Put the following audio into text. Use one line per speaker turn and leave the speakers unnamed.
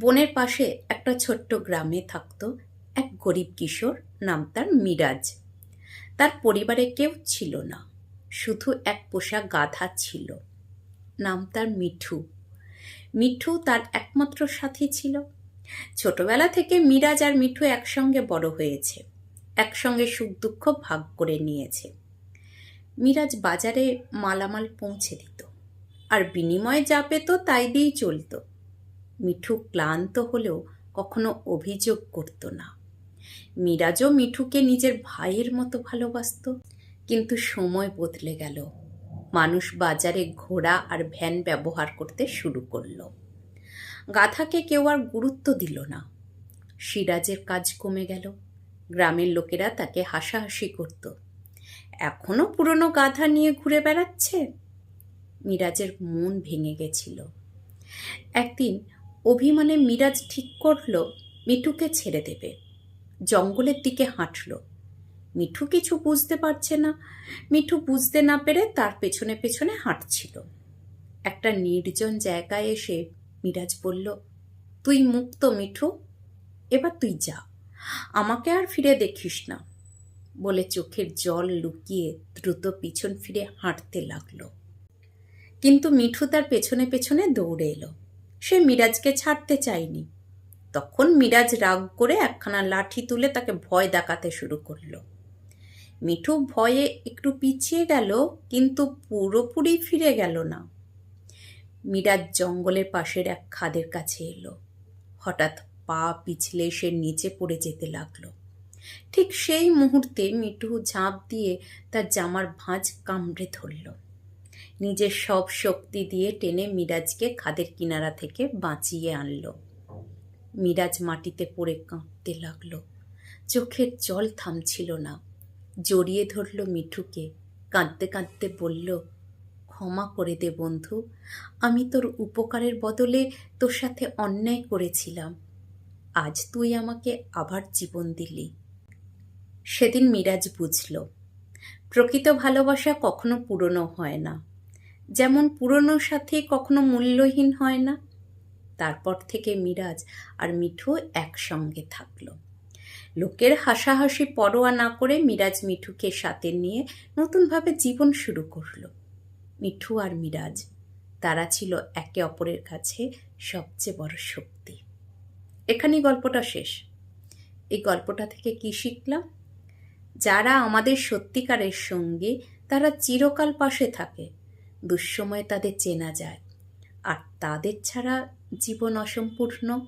বনের পাশে একটা ছোট্ট গ্রামে থাকতো এক গরিব কিশোর, নাম তার মিরাজ। তার পরিবারে কেউ ছিল না, শুধু এক পোষা গাধা ছিল, নাম তার মিঠু। মিঠু তার একমাত্র সাথী ছিল। ছোটবেলা থেকে মিরাজ আর মিঠু একসঙ্গে বড় হয়েছে, একসঙ্গে সুখ দুঃখ ভাগ করে নিয়েছে। মিরাজ বাজারে মালামাল পৌঁছে দিত, আর বিনিময়ে যা পেত তাই দিয়েই চলতো। মিঠু ক্লান্ত হলেও কখনো অভিযোগ করত না। মিরাজও মিঠুকে নিজের ভাইয়ের মতো ভালোবাসতো, কিন্তু সময় বদলে গেল। মানুষ বাজারে ঘোড়া আর ভ্যান ব্যবহার করতে শুরু করল। গাধাকে কেউ আর গুরুত্ব দিল না। সিরাজের কাজ কমে গেল। গ্রামের লোকেরা তাকে হাসাহাসি করত। এখনও পুরনো গাধা নিয়ে ঘুরে বেড়াচ্ছে? মিরাজের মন ভেঙে গেছিল। একদিন অভিমানে মিরাজ ঠিক করল, মিঠুকে ছেড়ে দেবে। জঙ্গলের দিকে হাঁটলো। মিঠু কিছু বুঝতে পারছে না। মিঠু বুঝতে না পেরে তার পেছনে পেছনে হাঁটছিল। একটা নির্জন জায়গায় এসে মিরাজ বলল, তুই মুক্ত, মিঠু। এবার তুই যা। আমাকে আর ফিরে দেখিস না। বলে চোখের জল লুকিয়ে দ্রুত পিছন ফিরে হাঁটতে লাগল। কিন্তু মিঠু তার পেছনে পেছনে দৌড়ে এলো। সে মিরাজকে ছাড়তে চায়নি। তখন মিরাজ রাগ করে একখানা লাঠি তুলে তাকে ভয় দেখাতে শুরু করল। মিঠু ভয়ে একটু পিছিয়ে গেল, কিন্তু পুরোপুরি ফিরে গেল না। মিরাজ জঙ্গলের পাশের এক খাদের কাছে এলো। হঠাৎ পা পিছলে সে নিচে পড়ে যেতে লাগল। ঠিক সেই মুহূর্তে মিঠু ঝাঁপ দিয়ে তার জামার ভাঁজ কামড়ে ধরল। নিজের সব শক্তি দিয়ে টেনে মিরাজকে খাদের কিনারা থেকে বাঁচিয়ে আনলো। মিরাজ মাটিতে পড়ে কাঁপতে লাগল। চোখের জল থামছিল না। জড়িয়ে ধরল মিঠুকে। কাঁদতে কাঁদতে বলল, ক্ষমা করে দে বন্ধু, আমি তোর উপকারের বদলে তোর সাথে অন্যায় করেছিলাম। আজ তুই আমাকে আবার জীবন দিলি। সেদিন মিরাজ বুঝল, প্রকৃত ভালোবাসা কখনো পুরনো হয় না। যেমন পুরনো সাথে কখনো মূল্যহীন হয় না। তারপর থেকে মিরাজ আর মিঠু একসঙ্গে থাকল। লোকের হাসাহাসি পরোয়া না করে মিরাজ মিঠুকে সাথে নিয়ে নতুনভাবে জীবন শুরু করল। মিঠু আর মিরাজ, তারা ছিল একে অপরের কাছে সবচেয়ে বড় শক্তি। এখানেই গল্পটা শেষ। এই গল্পটা থেকে কি শিখলাম? যারা আমাদের সত্যিকারের সঙ্গে, তারা চিরকাল পাশে থাকে। দুঃসময়ে তাদের চেনা যায়। আর তাদের ছাড়া জীবন অসম্পূর্ণ।